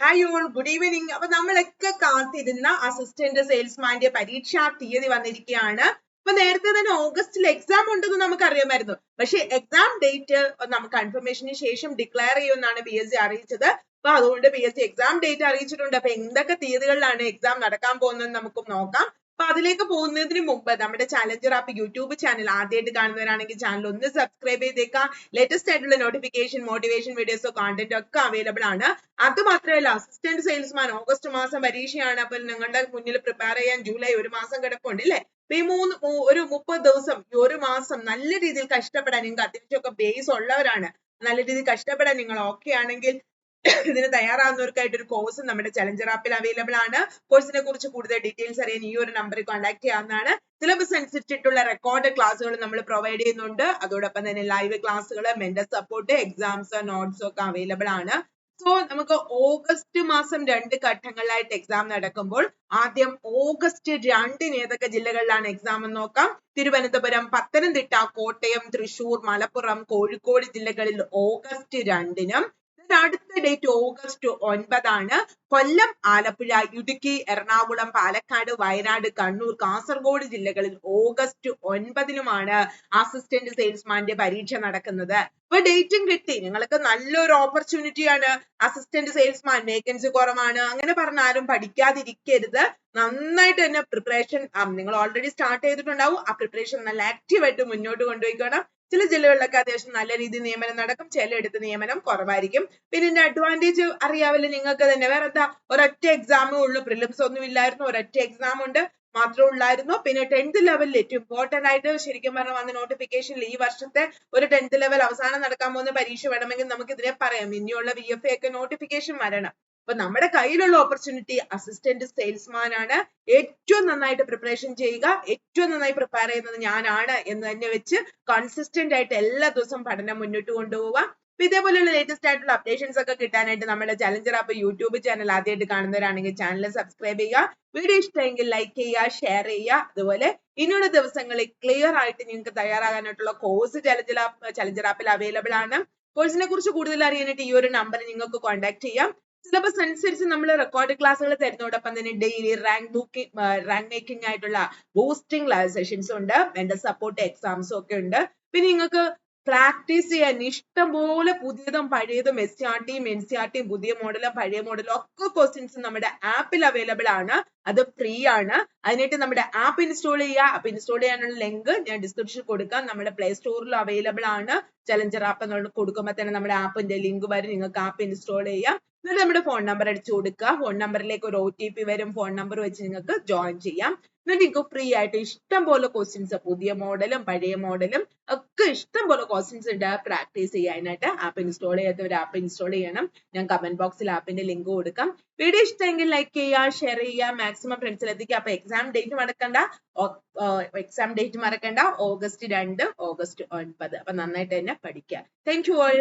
Hi all good evening അപ്പൊ നമ്മളൊക്കെ കാത്തിരുന്ന അസിസ്റ്റന്റ് സെയിൽസ്മാന്റെ പരീക്ഷാ തീയതി വന്നിരിക്കുകയാണ്. അപ്പൊ നേരത്തെ തന്നെ ഓഗസ്റ്റിൽ എക്സാം ഉണ്ടെന്ന് നമുക്ക് അറിയാമായിരുന്നു പക്ഷെ എക്സാം ഡേറ്റ് നമുക്ക് കൺഫർമേഷന് ശേഷം ഡിക്ലെയർ ചെയ്യുമെന്നാണ് പി എസ് സി അറിയിച്ചത്. അപ്പൊ അതുകൊണ്ട് P S C exam date അറിയിച്ചിട്ടുണ്ട്. അപ്പൊ എന്തൊക്കെ തീയതികളിലാണ് എക്സാം നടക്കാൻ പോകുന്നത് നമുക്ക് നോക്കാം. അപ്പൊ അതിലേക്ക് പോകുന്നതിന് മുമ്പ് നമ്മുടെ ചാലഞ്ചർ ആപ്പ് യൂട്യൂബ് ചാനൽ ആദ്യമായിട്ട് കാണുന്നവരാണെങ്കിൽ ചാനൽ ഒന്ന് സബ്സ്ക്രൈബ് ചെയ്തേക്കാം. ലേറ്റസ്റ്റ് ആയിട്ടുള്ള നോട്ടിഫിക്കേഷൻ മോട്ടിവേഷൻ വീഡിയോസോ കോണ്ടന്റ് ഒക്കെ അവൈലബിൾ ആണ്. അത് മാത്രമല്ല അസിസ്റ്റന്റ് സെയിൽസ്മാൻ ഓഗസ്റ്റ് മാസം പരീക്ഷയാണ്. അപ്പോൾ നിങ്ങളുടെ മുന്നിൽ പ്രിപ്പയർ ചെയ്യാൻ ജൂലൈ ഒരു മാസം കിടപ്പുണ്ട് അല്ലേ? ഈ മൂന്ന് ഒരു മുപ്പത് ദിവസം ഒരു മാസം നല്ല രീതിയിൽ കഷ്ടപ്പെടാൻ നിങ്ങൾക്ക് അത്യാവശ്യമൊക്കെ ബേസ് ഉള്ളവരാണ്. നല്ല രീതിയിൽ കഷ്ടപ്പെടാൻ നിങ്ങൾ ഓക്കെ ആണെങ്കിൽ ഇതിന് തയ്യാറാവുന്നവർക്കായിട്ട് ഒരു കോഴ്സ് നമ്മുടെ ചലഞ്ചർ ആപ്പിൽ അവൈലബിൾ ആണ്. കോഴ്സിനെ കുറിച്ച് കൂടുതൽ ഡീറ്റെയിൽസ് അറിയാൻ ഈ ഒരു നമ്പറിൽ കോൺടാക്ട് ചെയ്യാവുന്നതാണ്. സിലബസ് അനുസരിച്ചിട്ടുള്ള റെക്കോർഡ് ക്ലാസ്സുകൾ നമ്മൾ പ്രൊവൈഡ് ചെയ്യുന്നുണ്ട്. അതോടൊപ്പം തന്നെ ലൈവ് ക്ലാസ്സുകൾ മെന്റൽ സപ്പോർട്ട് എക്സാംസ് നോട്ട്സ് ഒക്കെ അവൈലബിൾ ആണ്. സോ നമുക്ക് ഓഗസ്റ്റ് മാസം രണ്ട് ഘട്ടങ്ങളിലായിട്ട് എക്സാം നടക്കുമ്പോൾ ആദ്യം ഓഗസ്റ്റ് രണ്ടിന് ഏതൊക്കെ ജില്ലകളിലാണ് എക്സാം എന്ന് നോക്കാം. തിരുവനന്തപുരം പത്തനംതിട്ട കോട്ടയം തൃശൂർ മലപ്പുറം കോഴിക്കോട് ജില്ലകളിൽ ഓഗസ്റ്റ് രണ്ടിനും അടുത്ത ഡേറ്റ് ഓഗസ്റ്റ് ഒൻപതാണ് കൊല്ലം ആലപ്പുഴ ഇടുക്കി എറണാകുളം പാലക്കാട് വയനാട് കണ്ണൂർ കാസർഗോഡ് ജില്ലകളിൽ ഓഗസ്റ്റ് ഒൻപതിനുമാണ് അസിസ്റ്റന്റ് സെയിൽസ്മാന്റെ പരീക്ഷ നടക്കുന്നത്. അപ്പൊ ഡേറ്റും കിട്ടി. നിങ്ങൾക്ക് നല്ലൊരു ഓപ്പർച്യൂണിറ്റിയാണ് അസിസ്റ്റന്റ് സെയിൽസ്മാൻ വേക്കൻസി കുറവാണ്. അങ്ങനെ പറഞ്ഞ ആരും പഠിക്കാതിരിക്കരുത്. നന്നായിട്ട് തന്നെ പ്രിപ്പറേഷൻ നിങ്ങൾ ഓൾറെഡി സ്റ്റാർട്ട് ചെയ്തിട്ടുണ്ടാവും. ആ പ്രിപ്പറേഷൻ നല്ല ആക്റ്റീവ് ആയിട്ട് മുന്നോട്ട് കൊണ്ടുപോയിക്കണം. ചില ജില്ലകളിലൊക്കെ അത്യാവശ്യം നല്ല രീതിയിൽ നിയമനം നടക്കും. ചിലയിടത്ത് നിയമനം കുറവായിരിക്കും. പിന്നെ ഇതിന്റെ അഡ്വാന്റേജ് അറിയാവില്ല നിങ്ങൾക്ക് തന്നെ. വേറെ എന്താ ഒരൊറ്റ എക്സാമേ ഉള്ളൂ. പ്രിലിംസ് ഒന്നും ഇല്ലായിരുന്നു. ഒരൊറ്റ എക്സാം ഉണ്ട്. മാത്രം ഉള്ളായിരുന്നു. പിന്നെ ടെൻത്ത് ലെവലിൽ ഏറ്റവും ഇമ്പോർട്ടന്റ് ആയിട്ട് ശരിക്കും പറഞ്ഞാൽ വന്ന നോട്ടിഫിക്കേഷനിൽ ഈ വർഷത്തെ ഒരു ടെൻത്ത് ലെവൽ അവസാനം നടക്കാൻ പോകുന്ന പരീക്ഷ വേണമെങ്കിൽ നമുക്ക് ഇതിനെ പറയാം. ഇനിയുള്ള വി എഫ് എ ഒക്കെ നോട്ടിഫിക്കേഷൻ വരണം. അപ്പൊ നമ്മുടെ കയ്യിലുള്ള ഓപ്പർച്യൂണിറ്റി അസിസ്റ്റന്റ് സെയിൽസ്മാൻ ആണ്. ഏറ്റവും നന്നായിട്ട് പ്രിപ്പറേഷൻ ചെയ്യുക ഏറ്റവും നന്നായി പ്രിപ്പയർ ചെയ്യുന്നത് ഞാനാണ് എന്ന് തന്നെ വെച്ച് കൺസിസ്റ്റന്റ് ആയിട്ട് എല്ലാ ദിവസവും പഠനം മുന്നോട്ട് കൊണ്ടുപോവുക. ഇതേപോലെയുള്ള ലേറ്റസ്റ്റ് ആയിട്ടുള്ള അപ്ഡേഷൻസ് ഒക്കെ കിട്ടാനായിട്ട് നമ്മുടെ ചലഞ്ചർ ആപ്പ് യൂട്യൂബ് ചാനൽ ആദ്യമായിട്ട് കാണുന്നവരാണെങ്കിൽ ചാനൽ സബ്സ്ക്രൈബ് ചെയ്യുക. വീഡിയോ ഇഷ്ടമെങ്കിൽ ലൈക്ക് ചെയ്യുക ഷെയർ ചെയ്യുക. അതുപോലെ ഇനിയുള്ള ദിവസങ്ങളിൽ ക്ലിയർ ആയിട്ട് നിങ്ങൾക്ക് തയ്യാറാകാനായിട്ടുള്ള കോഴ്സ് ചലഞ്ചർ ആപ്പ് ചലഞ്ചർ ആപ്പിൽ അവൈലബിൾ ആണ്. കോഴ്സിനെ കുറിച്ച് കൂടുതൽ അറിയാനായിട്ട് ഈ ഒരു നമ്പർ നിങ്ങൾക്ക് കോൺടാക്ട് ചെയ്യാം. സിലബസ് അനുസരിച്ച് നമ്മൾ റെക്കോർഡ് ക്ലാസ്സുകൾ തരുന്നതോടൊപ്പം തന്നെ daily rank booking rank making ആയിട്ടുള്ള ബൂസ്റ്റിംഗ് ലൈവ് സെഷൻസ് ഉണ്ട് മെന്റൽ സപ്പോർട്ട് എക്സാംസും ഒക്കെ ഉണ്ട്. പിന്നെ നിങ്ങൾക്ക് പ്രാക്ടീസ് ചെയ്യാൻ ഇഷ്ടംപോലെ പുതിയതും പഴയതും എസ് ആർ ടിയും എൻ സി ആർ ടിയും പുതിയ മോഡലും പഴയ മോഡലും ഒക്കെ ക്വസ്റ്റ്യൻസ് നമ്മുടെ ആപ്പിൽ അവൈലബിൾ ആണ്. അത് ഫ്രീ ആണ്. അതിനായിട്ട് നമ്മുടെ ആപ്പ് ഇൻസ്റ്റാൾ ചെയ്യുക. ആപ്പ് ഇൻസ്റ്റാൾ ചെയ്യാനുള്ള ലിങ്ക് ഞാൻ ഡിസ്ക്രിപ്ഷനിൽ കൊടുക്കാം. നമ്മുടെ പ്ലേ സ്റ്റോറിൽ അവൈലബിൾ ആണ്. ചലഞ്ചർ ആപ്പ് എന്നുള്ള കൊടുക്കുമ്പോൾ തന്നെ നമ്മുടെ ആപ്പിന്റെ ലിങ്ക് വരും. നിങ്ങൾക്ക് ആപ്പ് ഇൻസ്റ്റാൾ ചെയ്യാം. എന്നിട്ട് നമ്മുടെ ഫോൺ നമ്പർ അടിച്ചു കൊടുക്കുക. ഫോൺ നമ്പറിലേക്ക് ഒരു ഒ ടി പി വരും. ഫോൺ നമ്പർ വെച്ച് നിങ്ങൾക്ക് ജോയിൻ ചെയ്യാം. എന്നിട്ട് നിങ്ങൾക്ക് ഫ്രീ ആയിട്ട് ഇഷ്ടം പോലെ ക്വസ്റ്റ്യൻസ് പുതിയ മോഡലും പഴയ മോഡലും ഒക്കെ ഇഷ്ടം പോലെ ക്വസ്റ്റ്യൻസ് ഉണ്ട്. പ്രാക്ടീസ് ചെയ്യാനായിട്ട് ആപ്പ് ഇൻസ്റ്റാൾ ചെയ്യാത്തവർ ആപ്പ് ഇൻസ്റ്റാൾ ചെയ്യണം. ഞാൻ കമന്റ് ബോക്സിൽ ആപ്പിന്റെ ലിങ്ക് കൊടുക്കാം. വീഡിയോ ഇഷ്ടമെങ്കിൽ ലൈക്ക് ചെയ്യുക ഷെയർ ചെയ്യുക മാക്സിമം ഫ്രണ്ട്സിൽ എത്തിക്കുക. അപ്പൊ എക്സാം ഡേറ്റ് മറക്കണ്ട. എക്സാം ഡേറ്റ് മറക്കണ്ട. ഓഗസ്റ്റ് രണ്ട് ഓഗസ്റ്റ് ഒൻപത്. അപ്പൊ നന്നായിട്ട് തന്നെ പഠിക്കുക. Thank you all